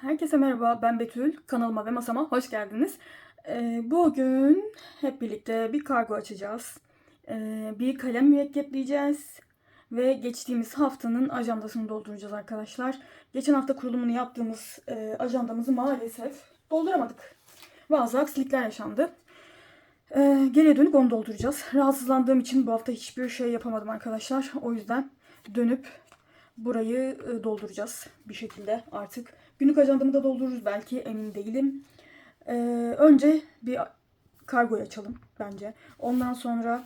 Herkese merhaba, ben Betül. Kanalıma ve masama hoş geldiniz. Ee, bugün hep birlikte bir kargo açacağız. Ee, bir kalem mürekkepleyeceğiz. Ve geçtiğimiz haftanın ajandasını dolduracağız arkadaşlar. Geçen hafta kurulumunu yaptığımız e, ajandamızı maalesef dolduramadık. Bazı aksilikler yaşandı. Ee, geriye dönüp onu dolduracağız. Rahatsızlandığım için bu hafta hiçbir şey yapamadım arkadaşlar. O yüzden dönüp burayı e, dolduracağız bir şekilde artık. Günlük ajandamı da doldururuz belki emin değilim. Ee, önce bir kargoyu açalım bence. Ondan sonra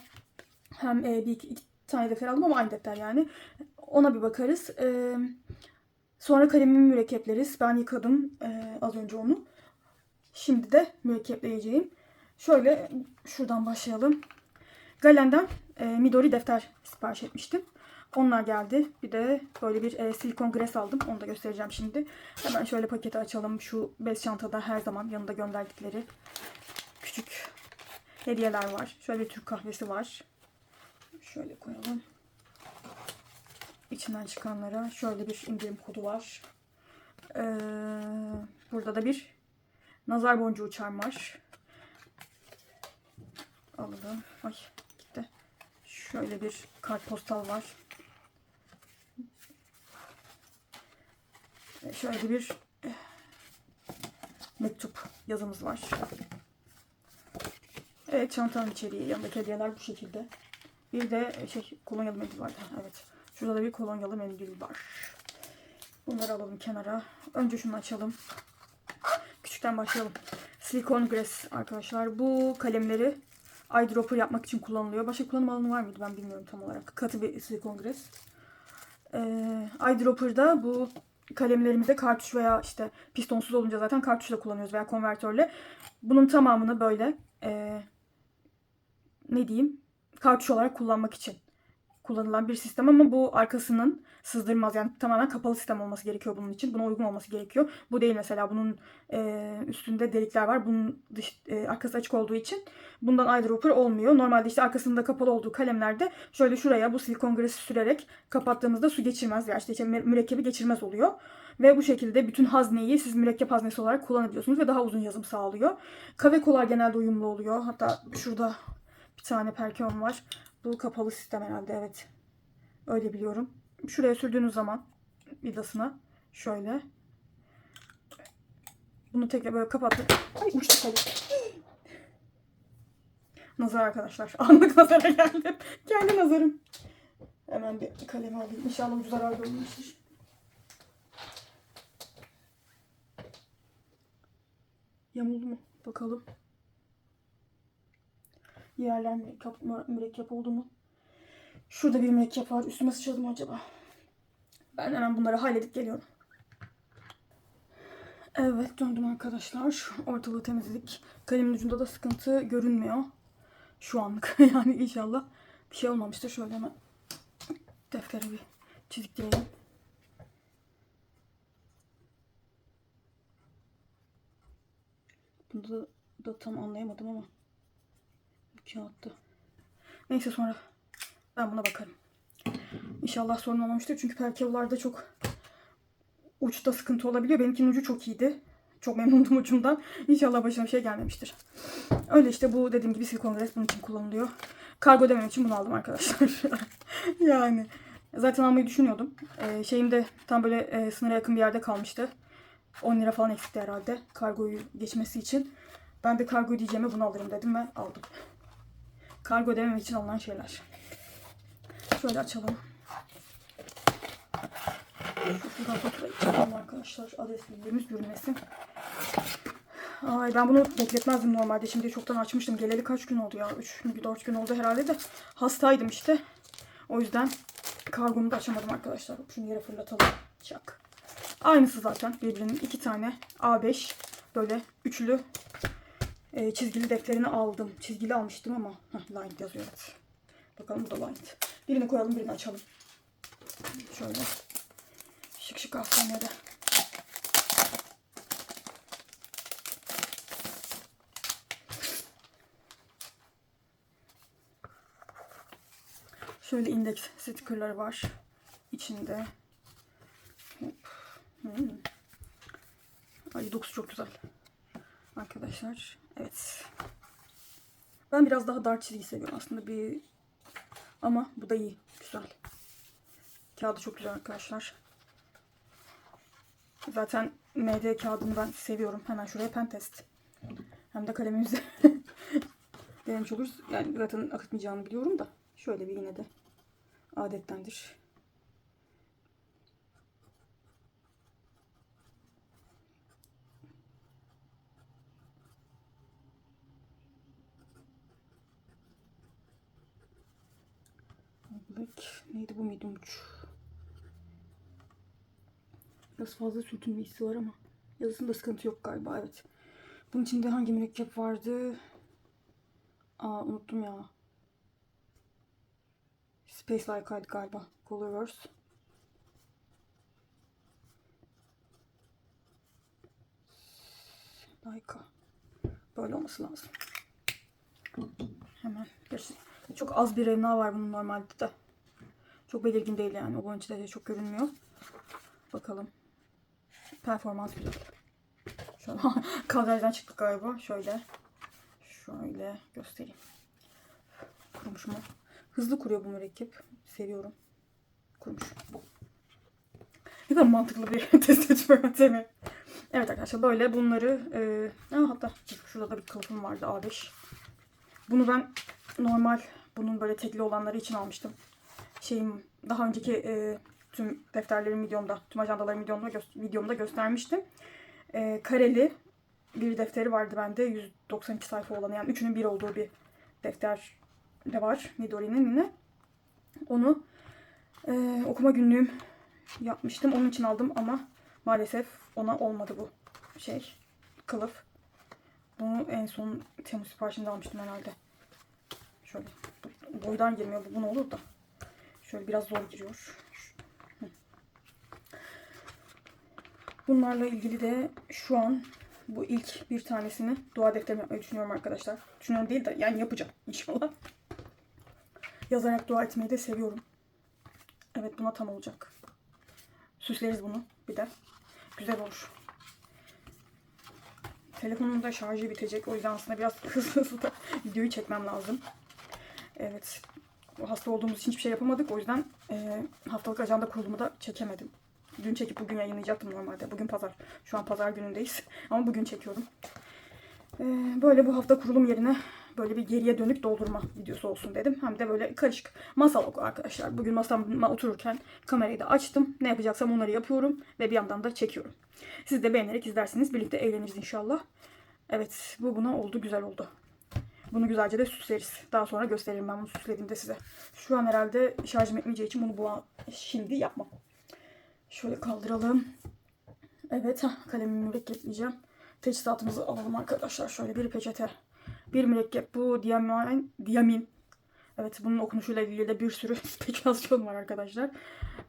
hem e, bir iki, iki tane defter aldım ama aynı defter yani. Ona bir bakarız. Ee, sonra kalemimi mürekkepleriz. Ben yıkadım e, az önce onu. Şimdi de mürekkepleyeceğim. Şöyle şuradan başlayalım. Galen'den e, Midori defter sipariş etmiştim. Onlar geldi. Bir de böyle bir e, silikon gres aldım. Onu da göstereceğim şimdi. Hemen şöyle paketi açalım. Şu bez çantada her zaman yanında gönderdikleri küçük hediyeler var. Şöyle Türk kahvesi var. Şöyle koyalım. İçinden çıkanlara şöyle bir indirim kodu var. Ee, burada da bir nazar boncuğu çarm var. Alalım. Ay gitti. Şöyle bir kartpostal var. Şöyle bir eh, mektup yazımız var. Evet çantanın içeriği yanındaki hediyeler bu şekilde. Bir de e, şey kolonyalı mendil var. Ha, Evet. Şurada da bir kolonyalı mendil var. Bunları alalım kenara. Önce şunu açalım. Küçükten başlayalım. Silikon Grass arkadaşlar. Bu kalemleri eyedropper yapmak için kullanılıyor. Başka kullanım alanı var mıydı ben bilmiyorum tam olarak. Katı bir silikon Grass. Ee, eyedropper'da bu kalemlerimizde kartuş veya işte pistonsuz olunca zaten kartuşla kullanıyoruz veya konvertörle. Bunun tamamını böyle ee, ne diyeyim kartuş olarak kullanmak için kullanılan bir sistem ama bu arkasının sızdırmaz yani tamamen kapalı sistem olması gerekiyor bunun için. Buna uygun olması gerekiyor. Bu değil mesela bunun e, üstünde delikler var. Bunun dış, e, arkası açık olduğu için bundan eyedropper olmuyor. Normalde işte arkasında kapalı olduğu kalemlerde şöyle şuraya bu silikon gresi sürerek kapattığımızda su geçirmez. Yani işte, işte mü- mürekkebi geçirmez oluyor. Ve bu şekilde bütün hazneyi siz mürekkep haznesi olarak kullanabiliyorsunuz ve daha uzun yazım sağlıyor. Kavekolar genelde uyumlu oluyor. Hatta şurada bir tane perkon var. Bu kapalı sistem herhalde evet. Öyle biliyorum. Şuraya sürdüğünüz zaman vidasına şöyle. Bunu tekrar böyle kapattık. Ay uçtu kalem. Nazar arkadaşlar. Anlık nazara geldim. Kendi nazarım. Hemen bir kalemi alayım. İnşallah ucu zarar görmemiştir. Yamuldu mu? Bakalım. Yerler mürekkep, mürekkep oldu mu? Şurada bir mürekkep var. Üstüme sıçradı acaba? Ben hemen bunları halledip geliyorum. Evet döndüm arkadaşlar. Ortalığı temizledik. Kalemin ucunda da sıkıntı görünmüyor. Şu anlık. yani inşallah bir şey olmamıştır. Şöyle hemen deftere bir çizikleyelim. Bunu da, da tam anlayamadım ama kağıtta. Neyse sonra ben buna bakarım. İnşallah sorun olmamıştır. Çünkü perkevlarda çok uçta sıkıntı olabiliyor. Benimkinin ucu çok iyiydi. Çok memnundum ucundan. İnşallah başına bir şey gelmemiştir. Öyle işte bu dediğim gibi silikon gres bunun için kullanılıyor. Kargo demem için bunu aldım arkadaşlar. yani zaten almayı düşünüyordum. Ee, şeyim de tam böyle e, sınıra yakın bir yerde kalmıştı. 10 lira falan eksikti herhalde kargoyu geçmesi için. Ben de kargo diyeceğime bunu alırım dedim ve aldım. Kargo ödemem için alınan şeyler. Şöyle açalım. Şu şuradan faturayı çıkaralım arkadaşlar. Adres bilgilerimiz görünmesin. Ay ben bunu bekletmezdim normalde. Şimdi çoktan açmıştım. Geleli kaç gün oldu ya? 3 gün 4 gün oldu herhalde de. Hastaydım işte. O yüzden kargomu da açamadım arkadaşlar. Şunu yere fırlatalım. Çak. Aynısı zaten birbirinin iki tane A5 böyle üçlü e, çizgili defterini aldım. Çizgili almıştım ama heh, Lined yazıyor evet. Bakalım bu da Lined. Birini koyalım birini açalım. Şöyle. Şık şık hastanede. Şöyle indeks stickerları var. içinde. Hop. Hmm. Ay dokusu çok güzel. Arkadaşlar. Evet. Ben biraz daha dar çizgi seviyorum aslında bir ama bu da iyi. Güzel. Kağıdı çok güzel arkadaşlar. Zaten MD kağıdını ben seviyorum. Hemen şuraya pen test. Hem de kalemimizi denemiş oluruz. Yani zaten akıtmayacağını biliyorum da. Şöyle bir yine de adettendir. Black neydi bu medium uç? Biraz fazla sürtünme hissi var ama yazısında sıkıntı yok galiba evet. Bunun içinde hangi mürekkep vardı? Aa unuttum ya. Space Like'aydı galiba. Colorverse. Leica. Böyle olması lazım. Hemen. Çok az bir revna var bunun normalde de. Çok belirgin değil yani. O boyunca de çok görünmüyor. Bakalım. Performans güzel. Şöyle kadrajdan çıktık galiba. Şöyle. Şöyle göstereyim. Kurumuş mu? Hızlı kuruyor bu mürekkep. Seviyorum. Kurumuş. Ne kadar mantıklı bir test etme yöntemi. Evet arkadaşlar böyle bunları e, hatta şurada da bir kılıfım vardı A5. Bunu ben normal bunun böyle tekli olanları için almıştım. Şeyim daha önceki e, tüm defterlerim videomda, tüm ajandalarım videomda, gö- videomda göstermiştim. E, kareli bir defteri vardı bende. 192 sayfa olan yani üçünün bir olduğu bir defter de var. Midori'nin yine. Onu e, okuma günlüğüm yapmıştım. Onun için aldım ama maalesef ona olmadı bu şey kılıf. Bunu en son Temmuz siparişinde almıştım herhalde. Şöyle boydan girmiyor bu, ne olur da. Şöyle biraz zor giriyor. Bunlarla ilgili de şu an bu ilk bir tanesini dua defterine yapmayı düşünüyorum arkadaşlar. Düşünüyorum değil de yani yapacağım inşallah. Yazarak dua etmeyi de seviyorum. Evet buna tam olacak. Süsleriz bunu bir de. Güzel olur. Telefonun da şarjı bitecek. O yüzden aslında biraz hızlı hızlı videoyu çekmem lazım. Evet. Hasta olduğumuz için hiçbir şey yapamadık. O yüzden e, haftalık ajanda kurulumu da çekemedim. Dün çekip bugün yayınlayacaktım normalde. Bugün pazar. Şu an pazar günündeyiz. Ama bugün çekiyorum. E, böyle bu hafta kurulum yerine böyle bir geriye dönük doldurma videosu olsun dedim. Hem de böyle karışık masal oku arkadaşlar. Bugün masama otururken kamerayı da açtım. Ne yapacaksam onları yapıyorum ve bir yandan da çekiyorum. Siz de beğenerek izlersiniz. Birlikte eğleniriz inşallah. Evet bu buna oldu. Güzel oldu. Bunu güzelce de süsleriz. Daha sonra gösteririm ben bunu süslediğimde size. Şu an herhalde şarjım etmeyeceği için bunu bu şimdi yapmam. Şöyle kaldıralım. Evet kalemimi mürekkepleyeceğim. Teçhizatımızı alalım arkadaşlar. Şöyle bir peçete. Bir mürekkep. Bu diamin. diamin. Evet bunun okunuşuyla ilgili de bir sürü spekülasyon var arkadaşlar.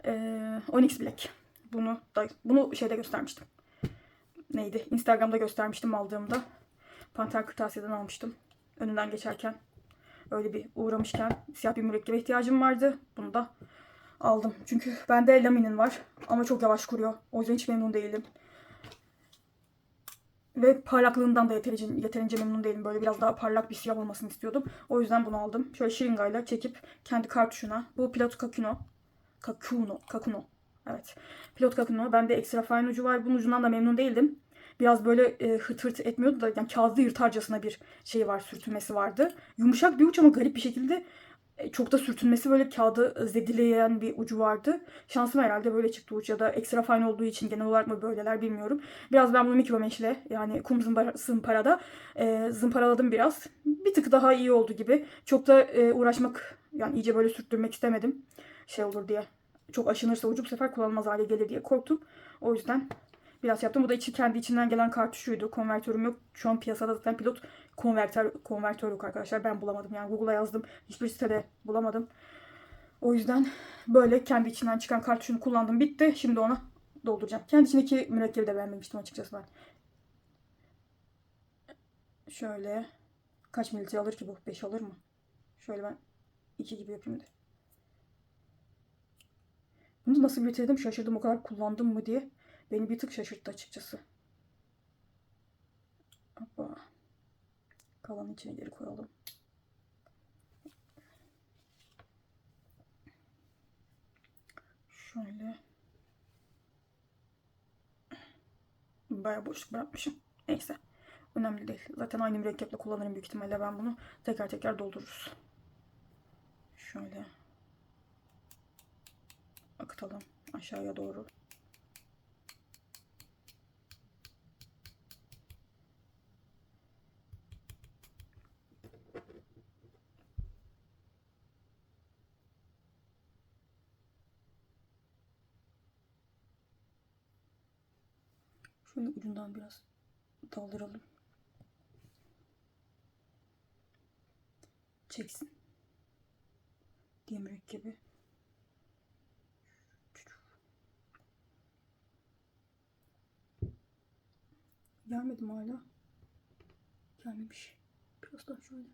Ee, Onyx Black. Bunu da, bunu şeyde göstermiştim. Neydi? Instagram'da göstermiştim aldığımda. Panter Kırtasiye'den almıştım. Önünden geçerken. Öyle bir uğramışken siyah bir mürekkebe ihtiyacım vardı. Bunu da aldım. Çünkü bende laminin var. Ama çok yavaş kuruyor. O yüzden hiç memnun değilim. Ve parlaklığından da yeterince, yeterince memnun değilim. Böyle biraz daha parlak bir siyah olmasını istiyordum. O yüzden bunu aldım. Şöyle şırıngayla çekip kendi kartuşuna. Bu Pilot Kakuno. Kakuno. Kakuno. Evet. Pilot Kakuno. Bende ekstra fine ucu var. Bunun ucundan da memnun değildim. Biraz böyle e, hırt hırt etmiyordu da yani kağıdı yırtarcasına bir şey var, sürtünmesi vardı. Yumuşak bir uç ama garip bir şekilde e, çok da sürtünmesi böyle kağıdı zedileyen bir ucu vardı. Şansım herhalde böyle çıktı uç ya da ekstra fine olduğu için genel olarak mı böyleler bilmiyorum. Biraz ben bunu Mikromesh ile yani kum zımpara, zımparada e, zımparaladım biraz. Bir tık daha iyi oldu gibi. Çok da e, uğraşmak yani iyice böyle sürttürmek istemedim. Şey olur diye. Çok aşınırsa ucu bu sefer kullanılmaz hale gelir diye korktum. O yüzden biraz yaptım. Bu da içi kendi içinden gelen kartuşuydu. Konvertörüm yok. Şu an piyasada zaten pilot konvertör, konvertör yok arkadaşlar. Ben bulamadım. Yani Google'a yazdım. Hiçbir sitede bulamadım. O yüzden böyle kendi içinden çıkan kartuşunu kullandım. Bitti. Şimdi ona dolduracağım. Kendi içindeki mürekkebi de beğenmemiştim açıkçası ben. Şöyle. Kaç mililitre alır ki bu? 5 alır mı? Şöyle ben 2 gibi yapayım da. Bunu nasıl bitirdim şaşırdım. O kadar kullandım mı diye beni bir tık şaşırttı açıkçası. Hoppa. Kalanın içine geri koyalım. Şöyle. Bayağı boşluk bırakmışım. Neyse. Önemli değil. Zaten aynı mürekkeple kullanırım büyük ihtimalle. Ben bunu tekrar tekrar doldururuz. Şöyle. Akıtalım aşağıya doğru. Şöyle ucundan biraz daldıralım. Çeksin. Diye mürekkebi. Gelmedi mi hala? Gelmemiş. Biraz daha şöyle.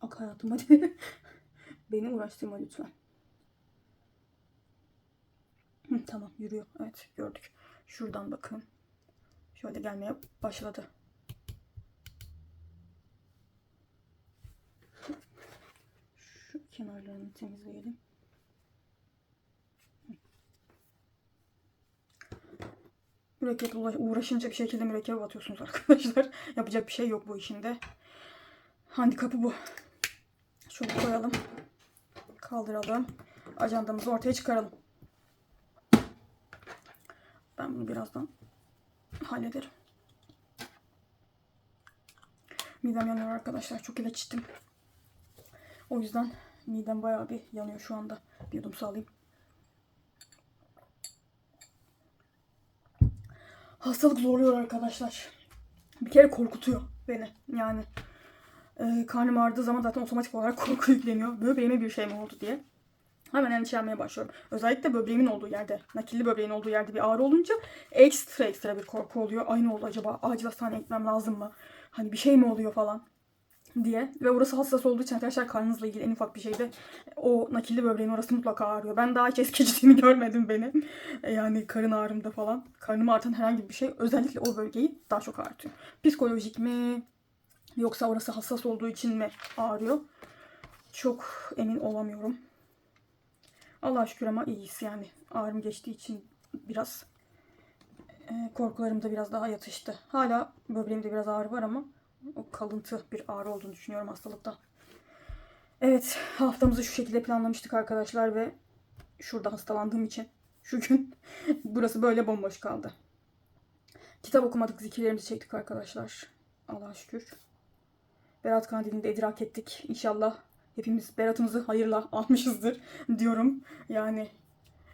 Ak hayatım hadi. Beni uğraştırma lütfen. Hı, tamam yürüyor. Evet gördük. Şuradan bakın. Şöyle gelmeye başladı. Şu kenarlarını temizleyelim. Mürekkeple uğraş- uğraşınca bir şekilde mürekkebe batıyorsunuz arkadaşlar. Yapacak bir şey yok bu işinde. Handikapı bu. Şunu koyalım. Kaldıralım. Ajandamızı ortaya çıkaralım. Ben bunu birazdan hallederim. Midem yanıyor arkadaşlar. Çok ilaç içtim. O yüzden midem bayağı bir yanıyor şu anda. Bir yudum su alayım. Hastalık zorluyor arkadaşlar. Bir kere korkutuyor beni. Yani e, karnım ağrıdığı zaman zaten otomatik olarak korku yükleniyor. Böbreğime bir şey mi oldu diye. Hemen endişelenmeye başlıyorum. Özellikle böbreğimin olduğu yerde, nakilli böbreğin olduğu yerde bir ağrı olunca ekstra ekstra bir korku oluyor. Ay ne oldu acaba? Acil hastaneye gitmem lazım mı? Hani bir şey mi oluyor falan diye. Ve orası hassas olduğu için arkadaşlar karnınızla ilgili en ufak bir şeyde o nakilli böbreğin orası mutlaka ağrıyor. Ben daha hiç eskiciliğini görmedim benim. Yani karın ağrımda falan. Karnımı ağrıtan herhangi bir şey özellikle o bölgeyi daha çok ağrıtıyor. Psikolojik mi? Yoksa orası hassas olduğu için mi ağrıyor? Çok emin olamıyorum. Allah'a şükür ama iyiyiz yani. Ağrım geçtiği için biraz e, korkularım da biraz daha yatıştı. Hala böbreğimde biraz ağrı var ama o kalıntı bir ağrı olduğunu düşünüyorum hastalıkta. Evet haftamızı şu şekilde planlamıştık arkadaşlar ve şurada hastalandığım için şu gün burası böyle bomboş kaldı. Kitap okumadık zikirlerimizi çektik arkadaşlar. Allah'a şükür. Berat Kandili'ni de idrak ettik. İnşallah hepimiz Berat'ımızı hayırla almışızdır diyorum. Yani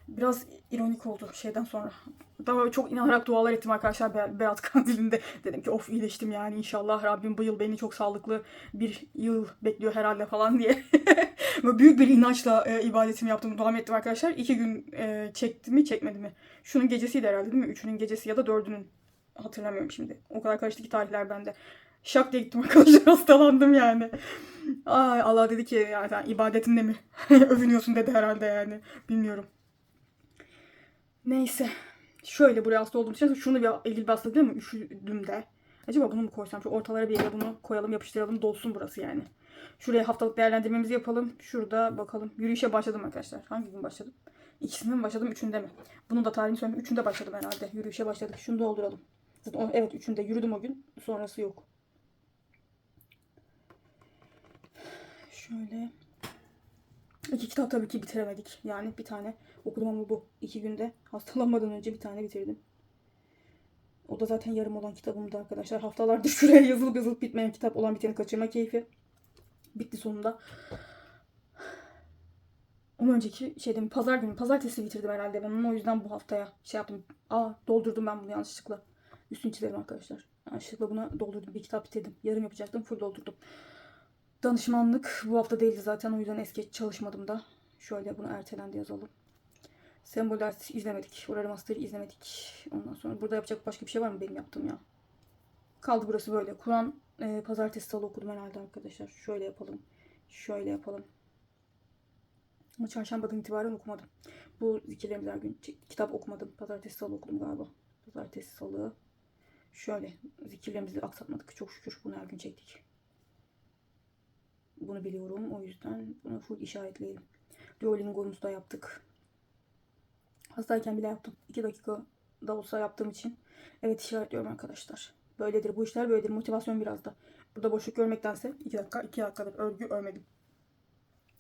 biraz ironik oldu şeyden sonra. Daha çok inanarak dualar ettim arkadaşlar Ber- Berat Kandili'nde. Dedim ki of iyileştim yani inşallah Rabbim bu yıl beni çok sağlıklı bir yıl bekliyor herhalde falan diye. Böyle büyük bir inançla e, ibadetimi yaptım, devam ettim arkadaşlar. İki gün e, çekti mi çekmedi mi? Şunun gecesiydi herhalde değil mi? Üçünün gecesi ya da dördünün. Hatırlamıyorum şimdi. O kadar karıştı ki tarihler bende. Şak diye gittim arkadaşlar hastalandım yani. Ay Allah dedi ki yani sen ibadetinle mi övünüyorsun dedi herhalde yani. Bilmiyorum. Neyse. Şöyle buraya hasta olduğum için şunu bir ilgili bir hastalık değil mi? Üşüdüm de. Acaba bunu mu koysam? Şu ortalara bir yere bunu koyalım yapıştıralım dolsun burası yani. Şuraya haftalık değerlendirmemizi yapalım. Şurada bakalım. Yürüyüşe başladım arkadaşlar. Hangi gün başladım? İkisinde mi başladım? Üçünde mi? Bunun da tarihini söyleyeyim. Üçünde başladım herhalde. Yürüyüşe başladık. Şunu dolduralım. Zaten o- evet üçünde yürüdüm o gün. Sonrası yok. Şöyle. İki kitap tabii ki bitiremedik. Yani bir tane okudum ama bu iki günde hastalanmadan önce bir tane bitirdim. O da zaten yarım olan kitabımdı arkadaşlar. Haftalardır şuraya yazılıp yazılıp bitmeyen kitap olan biteni kaçırma keyfi. Bitti sonunda. Ondan önceki şeyde pazar günü, pazartesi bitirdim herhalde ben onu. O yüzden bu haftaya şey yaptım. Aa doldurdum ben bunu yanlışlıkla. Üstünü çizelim arkadaşlar. Yanlışlıkla buna doldurdum. Bir kitap bitirdim. Yarım yapacaktım. Full doldurdum. Danışmanlık bu hafta değildi zaten. O yüzden eski çalışmadım da. Şöyle bunu ertelendi yazalım. Sembol ders izlemedik. Orary Master'ı izlemedik. Ondan sonra burada yapacak başka bir şey var mı benim yaptığım ya? Kaldı burası böyle. Kur'an e, pazartesi salı okudum herhalde arkadaşlar. Şöyle yapalım. Şöyle yapalım. Ama çarşambadan itibaren okumadım. Bu zikirlerimiz her gün. Kitap okumadım. Pazartesi salı okudum galiba. Pazartesi salı. Şöyle zikirlerimizi aksatmadık. Çok şükür bunu her gün çektik. Bunu biliyorum. O yüzden bunu full işaretleyelim. Duolingo'muzu da yaptık. Hastayken bile yaptım. 2 dakika da olsa yaptığım için. Evet işaretliyorum arkadaşlar. Böyledir bu işler böyledir. Motivasyon biraz da. Burada boşluk görmektense 2 dakika 2 dakikadır örgü örmedim.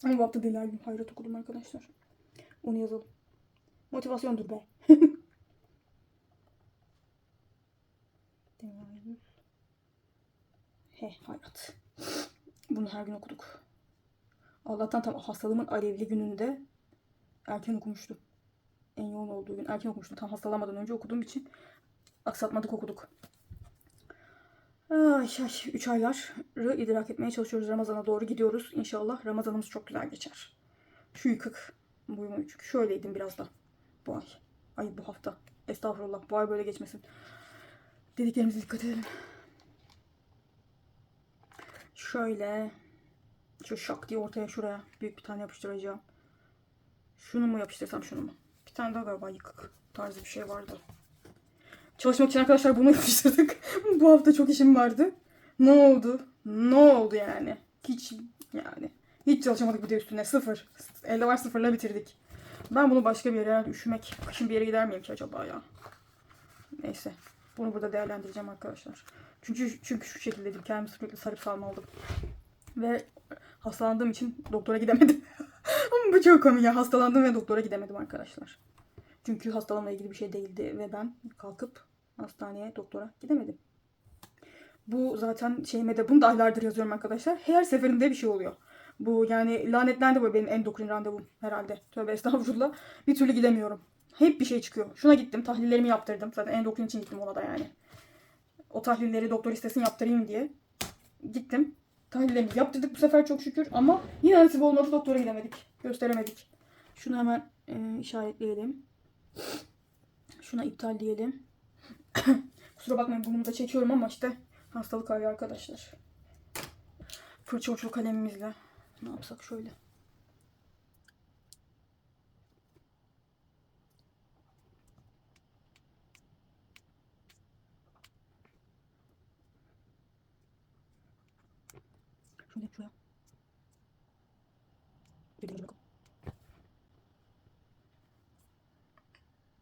Ama bu hafta değil her gün hayrat okudum arkadaşlar. Onu yazalım. Motivasyondur be. He hayrat. Bunu her gün okuduk. Allah'tan tam hastalığımın alevli gününde erken okumuştum. En yoğun olduğu gün erken okumuştum. Tam hastalanmadan önce okuduğum için aksatmadık okuduk. Ay, ay, üç ayları idrak etmeye çalışıyoruz. Ramazan'a doğru gidiyoruz. İnşallah Ramazanımız çok güzel geçer. Şu yıkık. Boyuma çünkü şöyleydim biraz da bu ay. Ay bu hafta. Estağfurullah. Bu ay böyle geçmesin. Dediklerimize dikkat edelim. Şöyle şu şak diye ortaya şuraya büyük bir tane yapıştıracağım. Şunu mu yapıştırsam şunu mu? Bir tane daha galiba yıkık tarzı bir şey vardı. Çalışmak için arkadaşlar bunu yapıştırdık. Bu hafta çok işim vardı. Ne oldu? Ne oldu yani? Hiç yani. Hiç çalışamadık bir de üstüne. Sıfır. Elde var sıfırla bitirdik. Ben bunu başka bir yere üşümek. Kışın bir yere gider miyim ki acaba ya? Neyse. Bunu burada değerlendireceğim arkadaşlar. Çünkü çünkü şu şekilde dedim. Kendimi sürekli sarıp sarmaldım. Ve hastalandığım için doktora gidemedim. Ama bu çok komik ya. Hastalandım ve doktora gidemedim arkadaşlar. Çünkü hastalığımla ilgili bir şey değildi ve ben kalkıp hastaneye doktora gidemedim. Bu zaten şeyime de bunu da aylardır yazıyorum arkadaşlar. Her seferinde bir şey oluyor. Bu yani lanetlendi bu benim endokrin randevum herhalde. Tövbe estağfurullah. Bir türlü gidemiyorum. Hep bir şey çıkıyor. Şuna gittim tahlillerimi yaptırdım. Zaten endokrin için gittim ona da yani. O tahlilleri doktor istesin yaptırayım diye. Gittim. Tahlillerimi yaptırdık bu sefer çok şükür ama yine nasip olmadı doktora gidemedik. Gösteremedik. Şunu hemen e, işaretleyelim. Şuna iptal diyelim. Kusura bakmayın burnumu da çekiyorum ama işte hastalık hali arkadaşlar. Fırça uçlu kalemimizle ne yapsak şöyle. Şöyle şuraya. Bir de bakalım.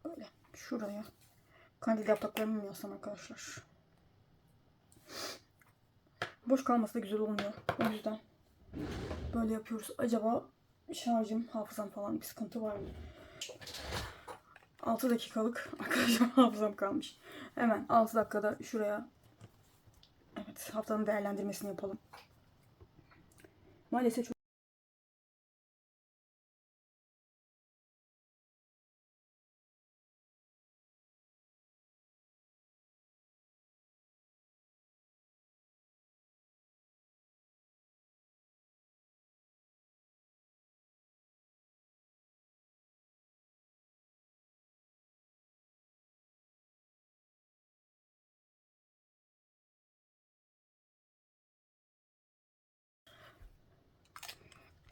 Böyle şuraya. Kandil yapraklarımı mı yazsam arkadaşlar? Boş kalması da güzel olmuyor. O yüzden böyle yapıyoruz. Acaba şarjım, hafızam falan bir sıkıntı var mı? 6 dakikalık arkadaşlar hafızam kalmış. Hemen 6 dakikada şuraya evet haftanın değerlendirmesini yapalım. Maalesef çok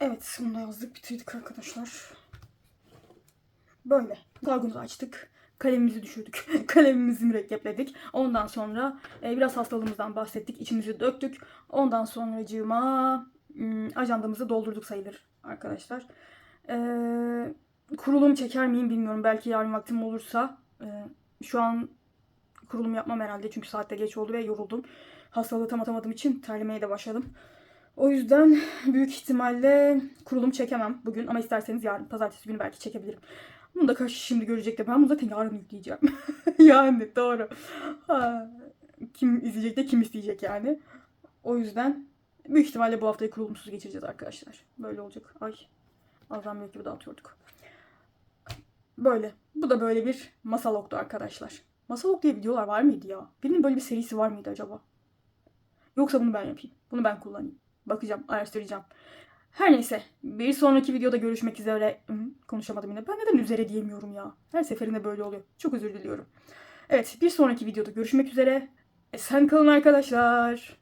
Evet, bunu da yazdık, bitirdik arkadaşlar. Böyle. Kargomuzu açtık. Kalemimizi düşürdük. Kalemimizi mürekkepledik. Ondan sonra e, biraz hastalığımızdan bahsettik. içimizi döktük. Ondan sonracığıma hmm, ajandamızı doldurduk sayılır arkadaşlar. E, kurulum çeker miyim bilmiyorum. Belki yarın vaktim olursa. E, şu an kurulum yapmam herhalde. Çünkü saatte geç oldu ve yoruldum. Hastalığı tam atamadığım için terlemeye de başladım. O yüzden büyük ihtimalle kurulum çekemem bugün ama isterseniz yarın pazartesi günü belki çekebilirim. Bunu da karşı şimdi görecek de ben bunu zaten yarın yükleyeceğim. yani doğru. Ha, kim izleyecek de kim isteyecek yani. O yüzden büyük ihtimalle bu haftayı kurulumsuz geçireceğiz arkadaşlar. Böyle olacak. Ay yok gibi dağıtıyorduk. Böyle. Bu da böyle bir masal oktu arkadaşlar. Masal ok diye videolar var mıydı ya? Birinin böyle bir serisi var mıydı acaba? Yoksa bunu ben yapayım. Bunu ben kullanayım. Bakacağım, araştıracağım. Her neyse. Bir sonraki videoda görüşmek üzere. Hı, konuşamadım yine. Ben neden üzere diyemiyorum ya? Her seferinde böyle oluyor. Çok özür diliyorum. Evet, bir sonraki videoda görüşmek üzere. Esen kalın arkadaşlar.